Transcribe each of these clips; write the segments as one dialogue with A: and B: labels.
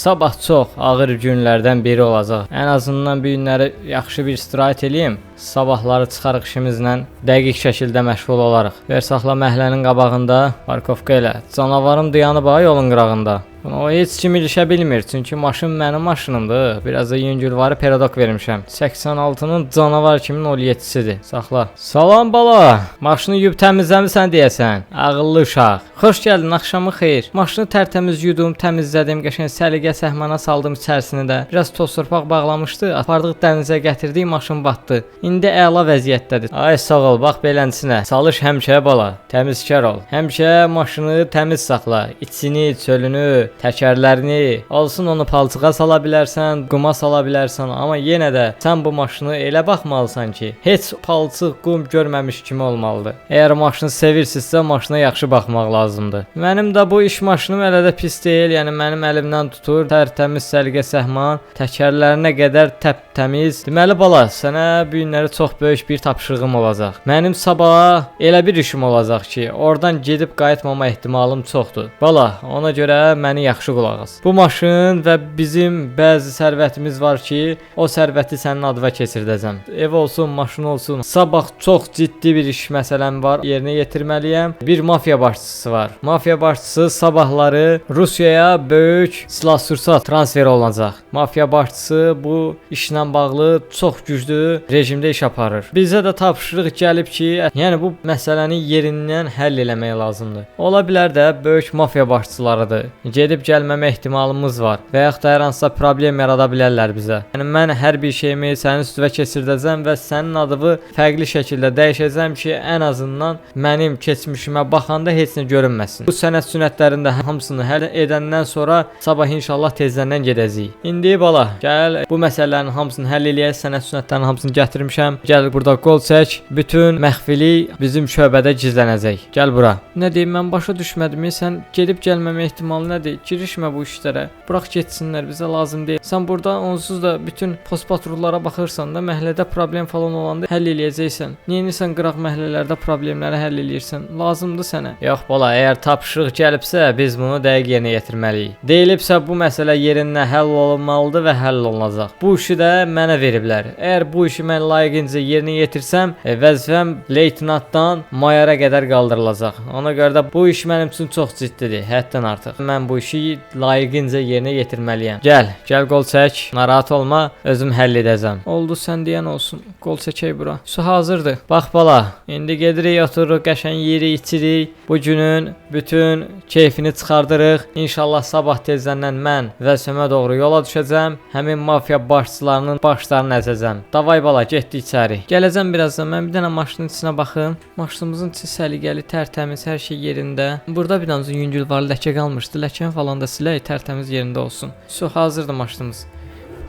A: sabah çox ağır günlərdən biri olacaq. Ən azından bu günləri yaxşı bir istirahət eləyim. Sabahları çıxarıq işimizlə dəqiq şəkildə məşğul olarıq. Ver saxla məhəllənin qabağında parkovka elə. Canavarım dayanıb ha yolun qırağında. O heç kim ilişə bilmir, çünki maşın mənim maşınımdır. Biraz da yüngülvarı perodok vermişəm. 86-nın canavar kimin 17-sidir. Saxla. Salam bala. Maşını yuyub təmizləmisən deyəsən. Ağıllı uşaq. Xoş gəldin, axşamı xeyir. Maşını tərtəmiz yudum, təmizlədim, qəşəng səliqə səhmana saldım içərisini də. Biraz toz torpaq bağlamışdı. Apardıq dənizə gətirdik, maşın batdı. İndi əla vəziyyətdədir. Ay sağ ol, bax beləsinə. Çalış həmişə bala, təmizkar ol. Həmişə maşını təmiz saxla. İçini, çölünü, təkərlərini, olsun onu palçığa sala bilərsən, quma sala bilərsən, amma yenə də sən bu maşını elə baxmalısan ki, heç palçıq, qum görməmiş kimi olmalıdır. Əgər maşını sevirsinizsə, maşına yaxşı baxmaq lazımdır. Mənim də bu iş maşınım elə də pis deyil, yəni mənim əlimdən tutur, tərtəmiz səliqə səhman, təkərlərinə qədər təp-təmiz. Deməli bala, sənə bu günləri çox böyük bir tapşırığım olacaq. Mənim sabaha elə bir işim olacaq ki, oradan gedib qayıtmama ehtimalım çoxdur. Bala, ona görə məni yaxşı qulaq as. Bu maşın və bizim bəzi sərvətimiz var ki, o sərvəti sənin adına keçirdəcəm. Ev olsun, maşın olsun. Sabah çox ciddi bir iş məsələm var, yerinə yetirməliyəm. Bir mafiya başçısı var. Mafiya başçısı sabahları Rusiyaya böyük silah-sursat transfer olunacaq. Mafiya başçısı bu işlə bağlı çox güclü rejimdə iş aparır. Bizə də tapşırıq gəlib ki, yəni bu məsələni yerindən həll eləmək lazımdır. Ola bilər də böyük mafiya başçılarıdır. Gedib gəlməmə ehtimalımız var və yaxud da hər hansısa problem yarada bilərlər bizə. Yəni mən hər bir şeyimi sənin üstünə keçirdəcəm və sənin adını fərqli şəkildə dəyişəcəm ki, ən azından mənim keçmişimə baxanda heç nə görünməsin. Bu sənət sünnətlərində hamısını həll edəndən sonra sabah inşallah tezdən gedəcəyik. İndi bala, gəl bu məsələlərin hamısını həll eləyək. Sənət sünnətlərinin hamısını gətirmişəm. Gəl burada qol çək. Bütün məxfilik bizim şöbədə gizlənəcək. Gəl bura. Nə deyim mən başa düşmədim. Sən gedib gəlməmə ehtimalı nədir? Girişmə bu işlərə. Burax getsinlər, bizə lazım deyil. Sən burada onsuz da bütün post patrullara baxırsan da məhəllədə problem falan olanda həll eləyəcəksən. Nəyinirsən qıraq məhəllələrdə problemləri həll eləyirsən? Lazımdır sənə. Yox bala, əgər tapşırıq gəlibsə, biz bunu dəqiq yerinə yetirməliyik. Deyilibsə bu məsələ yerindən həll olunmalıdır və həll olunacaq. Bu işi də mənə veriblər. Əgər bu işi mən layiqincə yerinə yetirsəm, e, vəzifəm leytenantdan mayora qədər qaldırılacaq. Ona görə də bu iş mənim üçün çox ciddidir, həddən artıq. Mən bu işi layiqincə yerinə yetirməliyəm. Gəl, gəl qol çək. Narahat olma, özüm həll edəcəm. Oldu sən deyən olsun. Qol çəkək bura. Su hazırdır. Bax bala, indi gedirik otururuq, qəşəng yeyirik, içirik. Bu günün bütün keyfini çıxardırıq. İnşallah sabah tezdən mən vəzifəmə doğru yola düşəcəm. Həmin mafiya başçılarının başlarını əzəcəm. Davay bala, getdik içəri. Gələcəm birazdan. Mən bir dənə maşının içinə baxım. Maşınımızın içi səliqəli, tərtəmiz, hər şey yerində. Burada bir dənə yüngül var, ləkə qalmışdı. Ləkəni falan da silək, tərtəmiz yerində olsun. Su hazırdır maşınımız.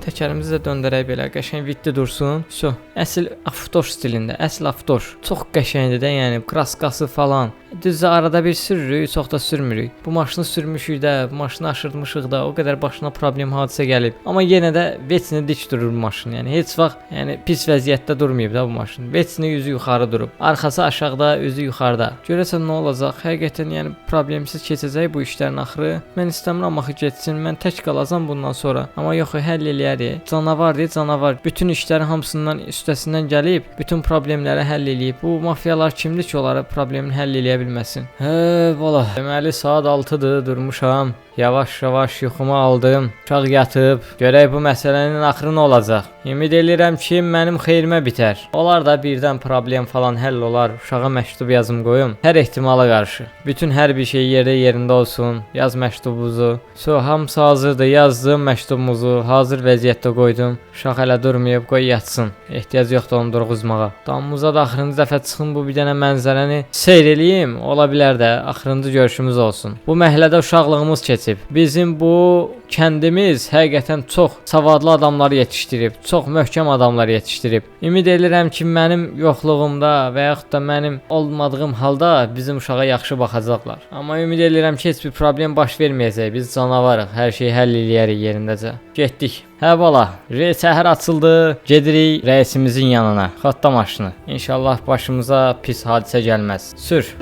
A: Təkərimizi də döndərək belə, qəşəng vitdi dursun. Su. Əsl avtoş stilində, əsl avtoş. Çox qəşəngdir də, yəni kraskası falan. Düzə arada bir sürürük, çox da sürmürük. Bu maşını sürmüşük də, bu maşını aşırtmışıq da, o qədər başına problem hadisə gəlib. Amma yenə də veçini dik durur maşın. Yəni heç vaxt, yəni pis vəziyyətdə durmayıb da bu maşın. Veçini üzü yuxarı durub. Arxası aşağıda, üzü yuxarıda. Görəsən nə olacaq? Həqiqətən yəni problemsiz keçəcək bu işlərin axırı. Mən istəmirəm axı getsin. Mən tək qalacam bundan sonra. Amma yox, həll eləyərik. Canavardır, canavar. Bütün işlərin hamısından üstəsindən gəlib, bütün problemləri həll eləyib. Bu mafiyalar kimdir ki, onları problemini həll eləyə bilməsin? Hə, valla. Deməli saat 6-dır, durmuşam. Yavaş-yavaş yuxumu aldım. Uşaq yatıb. Görək bu məsələnin axırı nə olacaq. Ümid edirəm ki, mənim xeyrimə bitər. Olar da birdən problem falan həll olar. Uşağa məktub yazım qoyum. Hər ehtimala qarşı. Bütün hər bir şey yerdə yerində olsun. Yaz məktubunuzu. So, hamısı hazırdır. Yazdım məktubumuzu. Hazır vəziyyətdə qoydum. Uşaq hələ durmayıb, qoy yatsın. Ehtiyac yoxdur onu durğuzmağa. Damımıza da axırıncı dəfə çıxım bu bir dənə mənzərəni seyr eləyim. Ola bilər də axırıncı görüşümüz olsun. Bu məhəllədə uşaqlığımız keçib. Bizim bu kəndimiz həqiqətən çox savadlı adamlar yetişdirib, çox möhkəm adamlar yetişdirib. Ümid edirəm ki, mənim yoxluğumda və yaxud da mənim olmadığım halda bizim uşağa yaxşı baxacaqlar. Amma ümid edirəm ki, heç bir problem baş verməyəcək. Biz canavarıq, hər şeyi həll eləyərik yerindəcə. Getdik. Hə bala, reys səhər açıldı. Gedirik rəisimizin yanına. Xatta maşını. İnşallah başımıza pis hadisə gəlməz. Sür.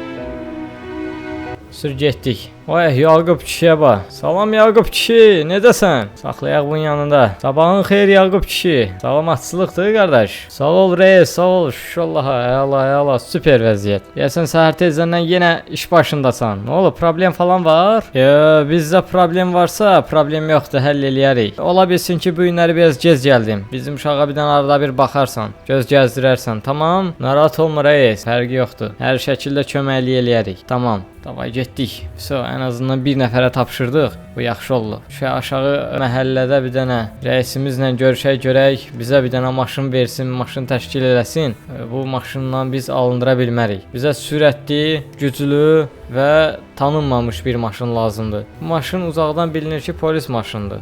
A: Sür getdik. Vay Yaqub kişiyə bax. Salam Yaqub kişi, necəsən? Saxlayaq bunun yanında. Sabahın xeyir Yaqub kişi. Salamatçılıqdır qardaş. Sağ ol reis, sağ ol. Şullaha, əla, əla, super vəziyyət. Deyəsən səhər tezdən yenə iş başındasan. Nə olub, problem falan var? Yo, bizdə problem varsa, problem yoxdur, həll eləyərik. Ola bilsin ki, bu günləri biraz gec gəldim. Bizim uşağa bir dənə arada bir baxarsan, göz gəzdirərsən, tamam? Narahat olma reis, fərqi yoxdur. Hər şəkildə köməklik eləyərik. Tamam. Davay getdik. So, ən azından bir nəfərə tapşırdıq. Bu yaxşı oldu. Şu aşağı məhəllədə bir dənə rəisimizlə görüşək, görək, bizə bir dənə maşın versin, maşın təşkil eləsin. E, Bu maşınla biz alındıra bilmərik. Bizə sürətli, güclü və tanınmamış bir maşın lazımdır. Bu maşın uzaqdan bilinir ki, polis maşınıdır.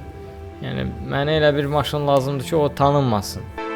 A: Yəni mənə elə bir maşın lazımdır ki, o tanınmasın.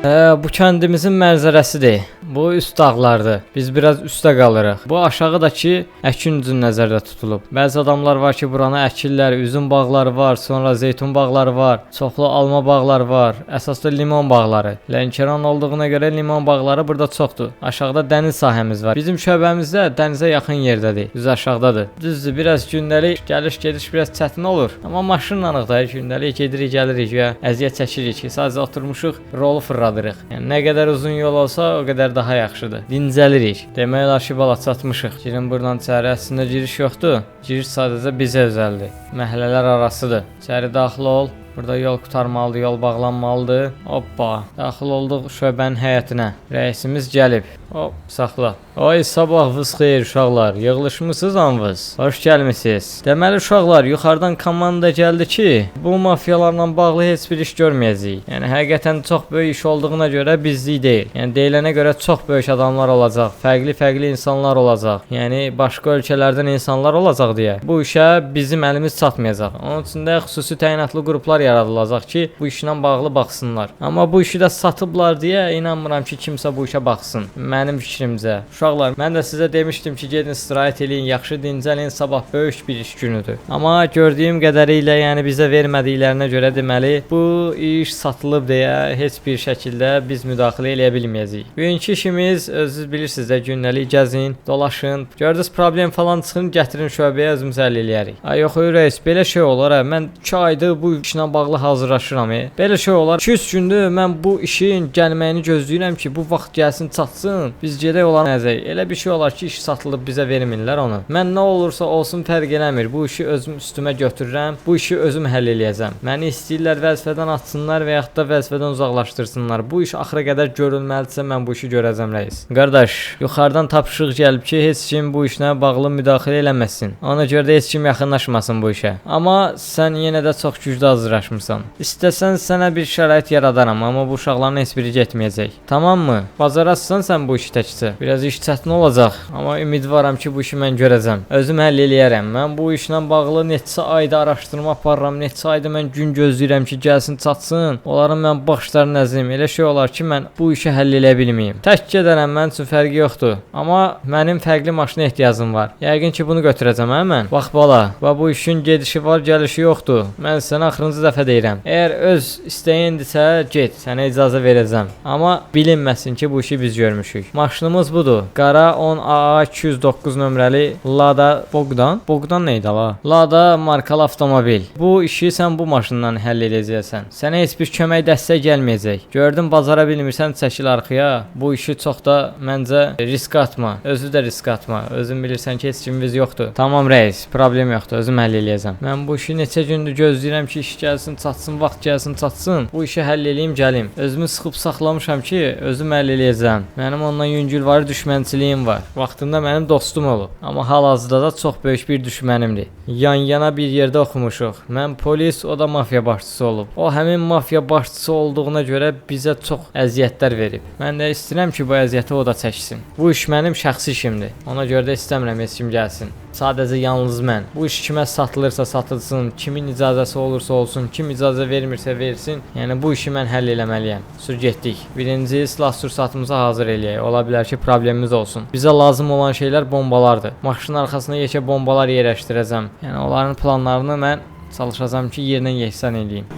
A: Hə, bu kəndimizin mənzərəsidir. Bu üst dağlardır. Biz biraz üstdə qalırıq. Bu aşağıdakı əkin üzün nəzərdə tutulub. Bəzi adamlar var ki, buranı əkirlər, üzüm bağları var, sonra zeytun bağları var, çoxlu alma bağları var, əsasda limon bağları. Lənkəran olduğuna görə limon bağları burada çoxdur. Aşağıda dəniz sahəmiz var. Bizim şöbəmiz də dənizə yaxın yerdədir. Düz aşağıdadır. Düzdür, biraz gündəlik gəliş gediş biraz çətin olur. Amma maşınla da gündəlik gedirik, gəlirik və əziyyət çəkirik ki, sadəcə oturmuşuq, rolu fırladırıq. Yəni nə qədər uzun yol olsa, o qədər daha yaxşıdır. Dincəlirik. Demək olar ki, bala çatmışıq. Girin burdan içəri əslində giriş yoxdur. Giriş sadəcə bizə özəldir. Məhəllələr arasıdır. İçəri daxil ol. Burada yol qurtarmalıdır, yol bağlanmalıdır. Hoppa, daxil olduq şöbənin həyətinə. Rəisimiz gəlib. Hop, saxla. Ay sabahınız xeyir uşaqlar. Yığılışmısınız anvız? Xoş gəlmisiniz. Deməli uşaqlar, yuxarıdan komanda gəldi ki, bu mafiyalarla bağlı heç bir iş görməyəcəyik. Yəni həqiqətən çox böyük iş olduğuna görə bizlik deyil. Yəni deyilənə görə çox böyük adamlar olacaq, fərqli-fərqli insanlar olacaq. Yəni başqa ölkələrdən insanlar olacaq deyə. Bu işə bizim əlimiz çatmayacaq. Onun üçün də xüsusi təyinatlı qruplar yaradılacaq ki, bu işlə bağlı baxsınlar. Amma bu işi də satıblar deyə inanmıram ki, kimsə bu işə baxsın. Mənim fikrimcə. Uşaqlar, mən də sizə demişdim ki, gedin istirahət eləyin, yaxşı dincəlin, sabah böyük bir iş günüdür. Amma gördüyüm qədərilə, yəni bizə vermədiklərinə görə deməli, bu iş satılıb deyə heç bir şəkildə biz müdaxilə eləyə bilməyəcəyik. Bugünkü işimiz özünüz bilirsiniz də gündəlik gəzin, dolaşın. Gördünüz problem falan çıxın, gətirin şöbəyə özümüz həll eləyərik. Ay yox, ey reis, belə şey olar ha. Mən 2 aydır bu işlə bağlı hazırlaşıram. E. Belə şey olar. 2-3 gündür mən bu işin gəlməyini gözləyirəm ki, bu vaxt gəlsin, çatsın. Biz gedək olan nəzək. Elə bir şey olar ki, iş satılıb bizə vermirlər onu. Mən nə olursa olsun fərq eləmir. Bu işi özüm üstümə götürürəm. Bu işi özüm həll eləyəcəm. Məni istəyirlər vəzifədən atsınlar və yaxud da vəzifədən uzaqlaşdırsınlar. Bu iş axıra qədər görülməlidirsə mən bu işi görəcəm rəis. Qardaş, yuxarıdan tapşırıq gəlib ki, heç kim bu işlə bağlı müdaxilə eləməsin. Ona görə də heç kim yaxınlaşmasın bu işə. Amma sən yenə də çox güclü hazırlaşmısan. İstəsən sənə bir şərait yaradaram, amma bu uşaqların heç biri getməyəcək. Tamammı? Bacararsan sən bu işi təkcə. Biraz iş çətin olacaq, amma ümidvaram ki, bu işi mən görəcəm. Özüm həll eləyərəm. Mən bu işlə bağlı neçə ayda araşdırma aparıram, neçə ayda mən gün gözləyirəm ki, gəlsin, çatsın. Onların mən baxışlarını əzim. Elə şey olar ki, mən bu işi həll eləyə bilməyim. Tək gedərəm, mənim üçün fərqi yoxdur. Amma mənim fərqli maşına ehtiyacım var. Yəqin ki, bunu götürəcəm hə mən. Bax bala, bax bu işin gedişi var, gəlişi yoxdur. Mən sənə axırıncı dəfə deyirəm. Əgər öz istəyindirsə, get, sənə icazə verəcəm. Amma bilinməsin ki, bu işi biz görmüşük. Maşınımız budur. Qara 10AA 209 nömrəli Lada Bogdan. Bogdan nə idi ala? Lada markalı avtomobil. Bu işi sən bu maşınla həll edəcəksən. Sənə heç bir kömək dəstək gəlməyəcək. Gördün bacara bilmirsən, çəkil arxaya. Bu işi çox da məncə risk atma. Özü də risk atma. Özün bilirsən ki, heç kimimiz yoxdur. Tamam rəis, problem yoxdur. Özüm həll eləyəcəm. Mən bu işi neçə gündür gözləyirəm ki, iş gəlsin, çatsın, vaxt gəlsin, çatsın. Bu işi həll eləyim, gəlim. Özümü sıxıb saxlamışam ki, özüm həll eləyəcəm. Mənim ondan yüngül var, düşmənçiliyim var. Vaxtında mənim dostum olub, amma hal-hazırda da çox böyük bir düşmənimdir. Yan-yana bir yerdə oxumuşuq. Mən polis, o da mafiya başçısı olub. O həmin mafiya başçısı olduğuna görə bizə çox əziyyətlər verib. Mən də istəyirəm ki, bu əziyyəti o da çəksin. Bu iş mənim şəxsi işimdir. Ona görə də istəmirəm heç kim gəlsin. Sadəcə yalnız mən. Bu iş kimə satılırsa satılsın, kimin icazəsi olursa olsun, kim icazə vermirsə versin. Yəni bu işi mən həll eləməliyəm. Sür getdik. Birinci silah sursatımızı hazır eləyək. Ola bilər ki, problemimiz olsun. Bizə lazım olan şeylər bombalardır. Maşının arxasına yekə bombalar yerləşdirəcəm. Yəni onların planlarını mən çalışacağam ki, yerinə yeksan eləyim.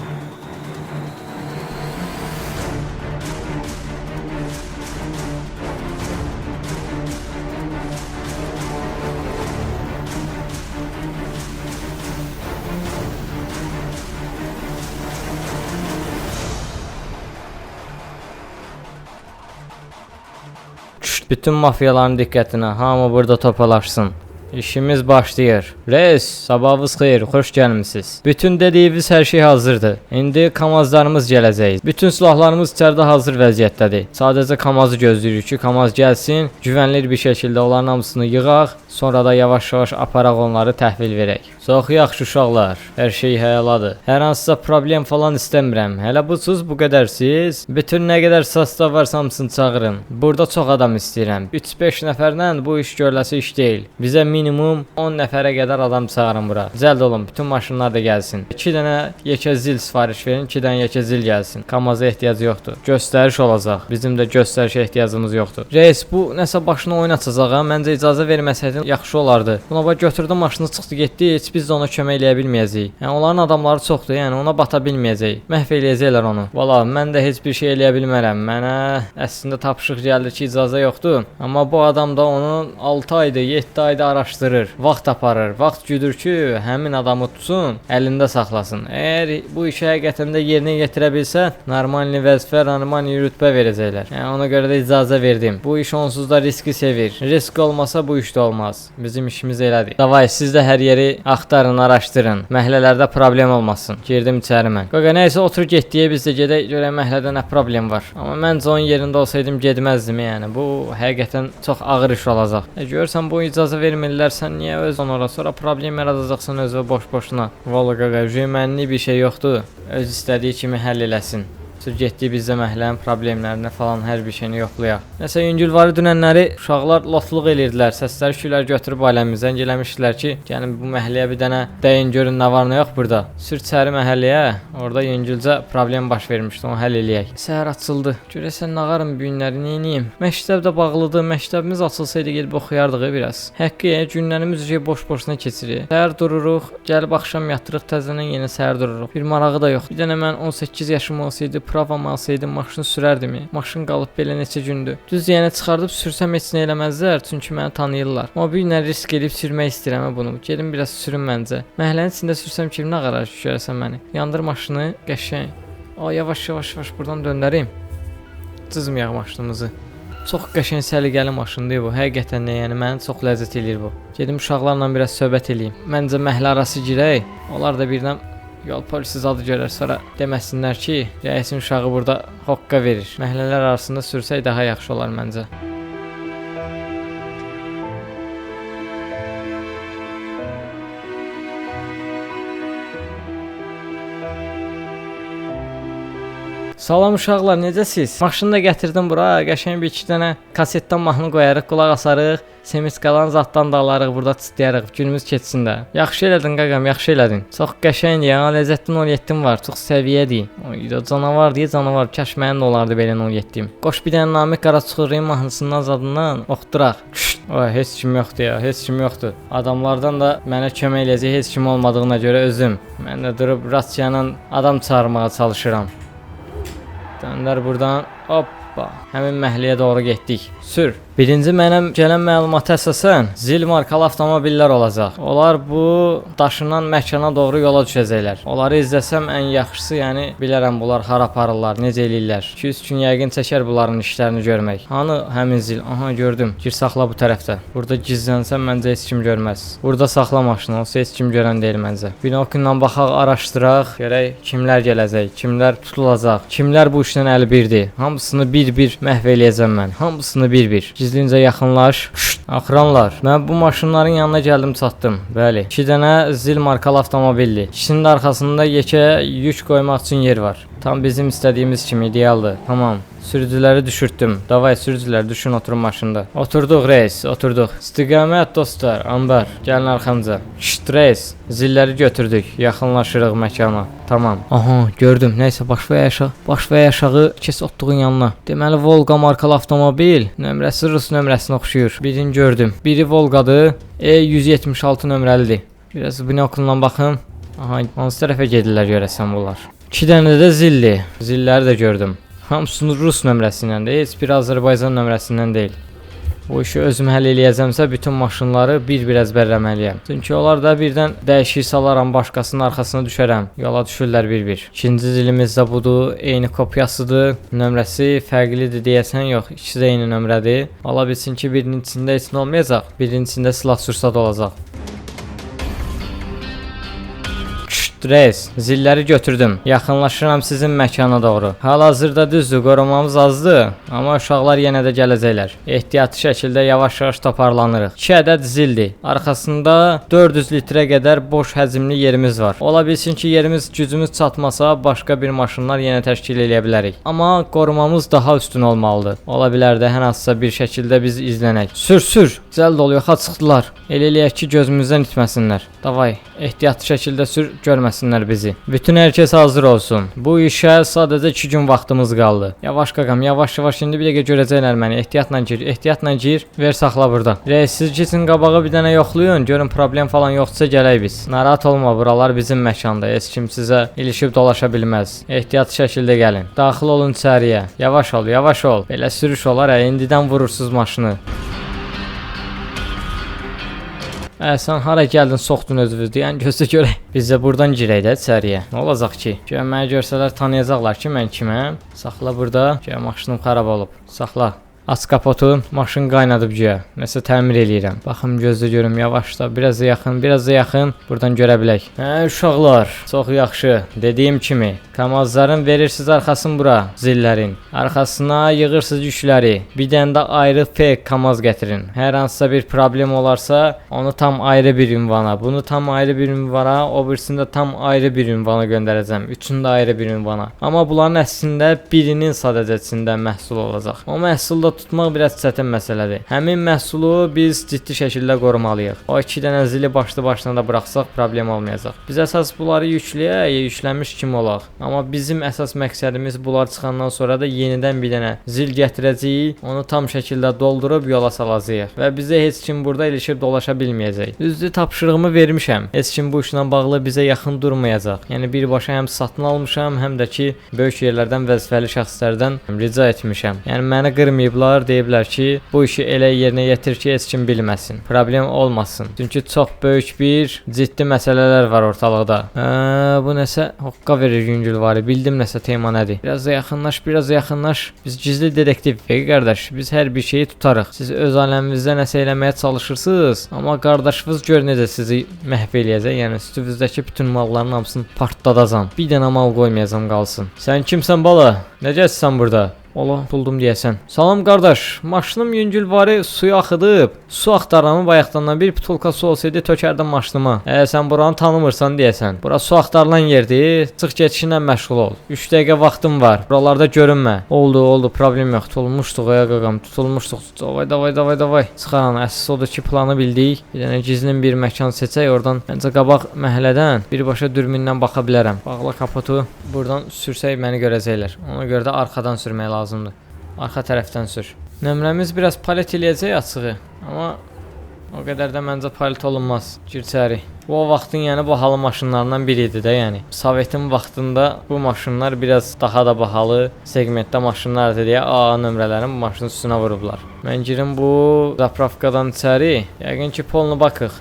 A: Bütün mafiyaların diqqətinə, hamı burada topalaşsın. İşimiz başlayır. Reis, sabahınız xeyir, xoş gəlmisiniz. Bütün dediyiniz hər şey hazırdır. İndi kamazlarımız gələcək. Bütün silahlarımız içəridə hazır vəziyyətdədir. Sadəcə kamazı gözləyirik ki, kamaz gəlsin, güvənli bir şəkildə onların hamısını yığaq, sonra da yavaş-yavaş aparaq onları təhvil verək. Çox yaxşı uşaqlar. Hər şey həyaladır. Hər hansısa problem falan istəmirəm. Hələ bu siz bu qədərsiz. Bütün nə qədər sastav varsa hamısını çağırın. Burada çox adam istəyirəm. 3-5 nəfərlə bu iş görüləsi iş deyil. Bizə minimum 10 nəfərə qədər adam çağırın bura. Cəld olun, bütün maşınlar da gəlsin. 2 dənə yekə zil sifariş verin, 2 dənə yekə zil gəlsin. Kamaza ehtiyac yoxdur. Göstəriş olacaq. Bizim də göstərişə ehtiyacımız yoxdur. Reis, bu nəsə başına oyun açacaq ha. Məncə icazə verməsəydin yaxşı olardı. Buna bax götürdü maşını çıxdı getdi. Heç biz də ona kömək eləyə bilməyəcəyik. Yəni onların adamları çoxdur, yəni ona bata bilməyəcək. Məhv eləyəcəklər onu. Valla mən də heç bir şey eləyə bilmərəm. Mənə əslində tapşırıq gəldi ki, icazə yoxdur. Amma bu adam da onu 6 ayda, 7 ayda araşdırır. Vaxt aparır. Vaxt güdür ki, həmin adamı tutsun, əlində saxlasın. Əgər bu işi həqiqətən də yerinə yetirə bilsə, normal vəzifə, normal rütbə verəcəklər. Yəni ona görə də icazə verdim. Bu iş onsuz da riski sevir. Risk olmasa bu iş də olmaz. Bizim işimiz elədir. Davay, siz də hər yeri axtarın, araşdırın. Məhəllələrdə problem olmasın. Girdim içəri mən. Qaqa nəysə otur getdiyə biz də gedək görək məhəllədə nə problem var. Amma məncə onun yerində olsaydım getməzdim yəni. Bu həqiqətən çox ağır iş olacaq. E, görsən bu icazə vermirlər, sən niyə öz onlara sonra problem yaradacaqsan özünə boş-boşuna. Vallahi qaqa, mənlik bir şey yoxdur. Öz istədiyi kimi həll eləsin. Sür getdik bizdə məhəllənin problemlərini falan hər bir şeyini yoxlayaq. Nəsə yüngülvarı dünənləri uşaqlar lotluq eləyirdilər. Səsləri şülər götürüb ailəmizə zəng eləmişdilər ki, gəlin bu məhəlləyə bir dənə dəyin görün nə var nə yox burada. Sür içəri məhəlləyə. Orada yüngülcə problem baş vermişdi. Onu həll eləyək. Səhər açıldı. Görəsən nə qarım bu günləri nə edeyim? Məktəb də bağlıdır. Məktəbimiz açılsaydı gedib oxuyardıq e, biraz. Həqqi günlərimiz şey boş-boşuna keçirir. Səhər dururuq, gəlib axşam yatırıq, təzədən yenə səhər dururuq. Bir marağı da yox. Bir dənə mən 18 yaşım olsaydı pravam alsaydım maşını sürərdim. Maşın qalıb belə neçə gündür. Düz yəni çıxardıb sürsəm heç nə eləməzlər, çünki məni tanıyırlar. Amma bu günlər risk edib sürmək istəyirəm hə bunu. Gedim biraz sürüm məncə. Məhəllənin içində sürsəm kim nə qarar düşərsən məni? Yandır maşını, qəşəng. A yavaş yavaş yavaş buradan döndərim. Cızmayaq maşınımızı. Çox qəşəng səliqəli maşındır bu. Həqiqətən də yəni məni çox ləzzət eləyir bu. Gedim uşaqlarla biraz söhbət eləyim. Məncə məhəllə arası girək. Onlar da birdən Yol polisi zadı görər, sonra deməsinlər ki, rəisin uşağı burada hoqqa verir. Məhəllələr arasında sürsək daha yaxşı olar məncə. Salam uşaqlar, necəsiz? Maşını da gətirdim bura. Qəşəng bir iki dənə kasetdən mahnı qoyarıq, qulaq asarıq. Semit qalan zaddan da alarıq, burada çıtlayarıq. Günümüz keçsin də. Yaxşı elədin qaqam, yaxşı elədin. Çox qəşəngdir, ya, ləzzətli 07 var, çox səviyyədir. Oy, da canavar deyə canavar. Kaş mənim də olardı belə 07. Qoş bir dənə Namiq Qaraçuxurun mahnısından zadından oxuduraq. Oy, heç kim yoxdur ya, heç kim yoxdur. Adamlardan da mənə kömək eləyəcək heç kim olmadığına görə özüm. Mən də durub Rasiyanın adam çağırmağa çalışıram. Döndər burdan. Hoppa. Həmin məhəlləyə doğru getdik. Sür. Birinci mənə gələn məlumata əsasən zil markalı avtomobillər olacaq. Onlar bu daşınan məkana doğru yola düşəcəklər. Onları izləsəm ən yaxşısı, yəni bilərəm bunlar hara aparırlar, necə eləyirlər. 2-3 gün yəqin çəkər bunların işlərini görmək. Hanı həmin zil? Aha gördüm. Gir saxla bu tərəfdə. Burada gizlənsəm məncə heç kim görməz. Burada saxla maşını, olsa heç kim görən deyil məncə. Binokunla baxaq, araşdıraq, görək kimlər gələcək, kimlər tutulacaq, kimlər bu işlə əlbirdir. Hamısını bir-bir məhv eləyəcəm mən. Hamısını bir-bir. Gizlincə yaxınlaş. Şşt. Mən bu maşınların yanına gəldim, çatdım. Bəli. 2 dənə zil markalı avtomobildir. İkisinin də arxasında yekə yük qoymaq üçün yer var. Tam bizim istədiyimiz kimi idealdır. Tamam. Sürücüləri düşürtdüm. Davay sürücülər düşün oturun maşında. Oturduq reis, oturduq. İstiqamət dostlar, ambar. Gəlin arxamca. Şşt reis. Zilləri götürdük. Yaxınlaşırıq məkana. Tamam. Aha, gördüm. Nəysə baş və aşağı. Baş və aşağı keç otduğun yanına. Deməli Volga markalı avtomobil. Nömrəsi rus nömrəsinə oxşuyur. Birini gördüm. Biri Volgadır. E176 nömrəlidir. Biraz binokulla baxım. Aha, hansı tərəfə gedirlər görəsən bunlar? 2 dənə də zilli. Zilləri də gördüm. Hamısını rus nömrəsindəndir, heç biri Azərbaycan nömrəsindən deyil. Bu işi özüm həll eləyəcəmsə bütün maşınları bir-bir əzbərləməliyəm. Çünki onlar da birdən dəyişik salaram, başqasının arxasına düşərəm. Yola düşürlər bir-bir. İkinci zilimiz də budur, eyni kopyasıdır. Nömrəsi fərqlidir deyəsən yox, ikisi də eyni nömrədir. Ola bilsin ki, birinin içində heç nə olmayacaq, birinin içində silah sursat olacaq. Reis, zilləri götürdüm. Yaxınlaşıram sizin məkana doğru. Hal-hazırda düzdür, qorumamız azdır, amma uşaqlar yenə də gələcəklər. Ehtiyatlı şəkildə yavaş-yavaş toparlanırıq. 2 ədəd zildir. Arxasında 400 litrə qədər boş həcmli yerimiz var. Ola bilsin ki, yerimiz gücümüz çatmasa, başqa bir maşınlar yenə təşkil edə bilərik. Amma qorumamız daha üstün olmalıdır. Ola bilər də hər hansısa bir şəkildə biz izlənək. Sür, sür. Cəld ol, yoxa çıxdılar. Elə eləyək ki, gözümüzdən itməsinlər. Davay, ehtiyatlı şəkildə sür, görməsinlər bizi. Bütün hər kəs hazır olsun. Bu işə sadəcə 2 gün vaxtımız qaldı. Yavaş qaqam, yavaş-yavaş indi bir dəqiqə görəcəklər məni. Ehtiyatla gir, ehtiyatla gir. Ver saxla burada. Reis, siz keçin qabağa bir dənə yoxlayın. Görün problem falan yoxdursa gələk biz. Narahat olma, buralar bizim məkandır. Heç kim sizə ilişib dolaşa bilməz. Ehtiyatlı şəkildə gəlin. Daxil olun içəriyə. Yavaş ol, yavaş ol. Belə sürüş olar, hə, indidən vurursuz maşını. Ə, sən hara gəldin, soxdun özünüzü, yəni gözlə görək. Biz də burdan girək də içəriyə. Nə olacaq ki? Gəl məni görsələr tanıyacaqlar ki, mən kiməm. Saxla burada. Gəl maşınım xarab olub. Saxla. Aç kapotu, maşın qaynadıb güya. Nəsə təmir eləyirəm. Baxım gözlə görüm yavaşla, biraz da yaxın, biraz da yaxın. Burdan görə bilək. Hə, uşaqlar, çox yaxşı. Dediyim kimi, kamazların verirsiniz arxasını bura, zillərin. Arxasına yığırsınız yükləri. Bir dənə də ayrı fake kamaz gətirin. Hər hansısa bir problem olarsa, onu tam ayrı bir ünvana, bunu tam ayrı bir ünvana, o birisini də tam ayrı bir ünvana göndərəcəm. Üçünü də ayrı bir ünvana. Amma bunların əslində birinin sadəcə içində məhsul olacaq. O məhsulda tutmaq biraz çətin məsələdir. Həmin məhsulu biz ciddi şəkildə qorumalıyıq. O iki dənə zili başlı başına da buraxsaq problem olmayacaq. Biz əsas bunları yükləyək, yüklənmiş kimi olaq. Amma bizim əsas məqsədimiz bunlar çıxandan sonra da yenidən bir dənə zil gətirəcəyik, onu tam şəkildə doldurub yola salacağıq və bizə heç kim burada ilişib dolaşa bilməyəcək. Düzdür, tapşırığımı vermişəm. Heç kim bu işlə bağlı bizə yaxın durmayacaq. Yəni birbaşa həm satın almışam, həm də ki, böyük yerlərdən vəzifəli şəxslərdən rica etmişəm. Yəni məni qırmayıblar, deyiblər ki, bu işi elə yerinə yetir ki, heç kim bilməsin. Problem olmasın. Çünki çox böyük bir ciddi məsələlər var ortalıqda. Hə, bu nəsə hoqqa verir yüngül var. Bildim nəsə tema nədir. Biraz da yaxınlaş, biraz da yaxınlaş. Biz gizli dedektiv Peki qardaş, biz hər bir şeyi tutarıq. Siz öz aləminizdə nəsə eləməyə çalışırsınız, amma qardaşınız gör necə sizi məhv eləyəcək. Yəni üstünüzdəki bütün malların hamısını partladacam. Bir dənə mal qoymayacam qalsın. Sən kimsən bala? Necəsən burada? Ola buldum deyəsən. Salam qardaş, maşınım yüngülvarı suya axıdıb. Su axtaranı bayaqdan bir butulka su olsaydı tökərdim maşınıma. Ə, sən buranı tanımırsan deyəsən. Bura su axtarılan yerdir. Çıx getişinlə məşğul ol. 3 dəqiqə vaxtım var. Buralarda görünmə. Oldu, oldu, problem yox. Tutulmuşduq ya qaqam, tutulmuşduq. Davay, davay, davay, davay. Çıxaran, əsas odur ki, planı bildik. Bir dənə gizlin bir məkan seçək, oradan məncə qabaq məhəllədən birbaşa dürmündən baxa bilərəm. Bağla kapotu. Buradan sürsək məni görəcəklər. Ona görə də arxadan sürmək lazımdır. Arxa tərəfdən sür. Nömrəmiz biraz palet eləyəcək açığı, amma o qədər də məncə palet olunmaz. Gir içəri. Bu o vaxtın yəni bahalı maşınlarından biri idi də, yəni. Sovetin vaxtında bu maşınlar biraz daha da bahalı segmentdə maşınlardır deyə A nömrələrin maşının üstünə vurublar. Mən girim bu zapravkadan içəri. Yəqin ki, polnu baxıq.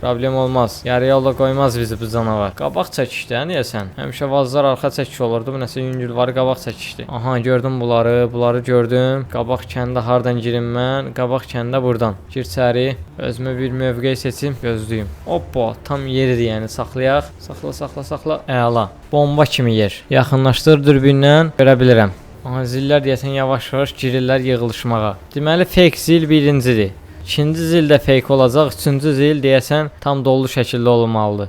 A: Problem olmaz. Yarı yolda qoymaz bizi bu canavar. Qabaq çəkişdə niyəsən? Həmişə vazlar arxa çəkiş olurdu. Bu nəsə yüngülvarı qabaq çəkişdi. Aha, gördüm bunları, bunları gördüm. Qabaq kəndə hardan girim mən? Qabaq kəndə burdan. Gir içəri. Özümə bir mövqe seçim, gözləyim. Hoppa, tam yeridir yəni saxlayaq. Saxla, saxla, saxla. Əla. Bomba kimi yer. Yaxınlaşdır dürbündən görə bilirəm. Aha, zillər deyəsən yavaş-yavaş girirlər yığılışmağa. Deməli fake zil birincidir. İkinci zil də fake olacaq, üçüncü zil deyəsən tam dolu şəkildə olmalıdır.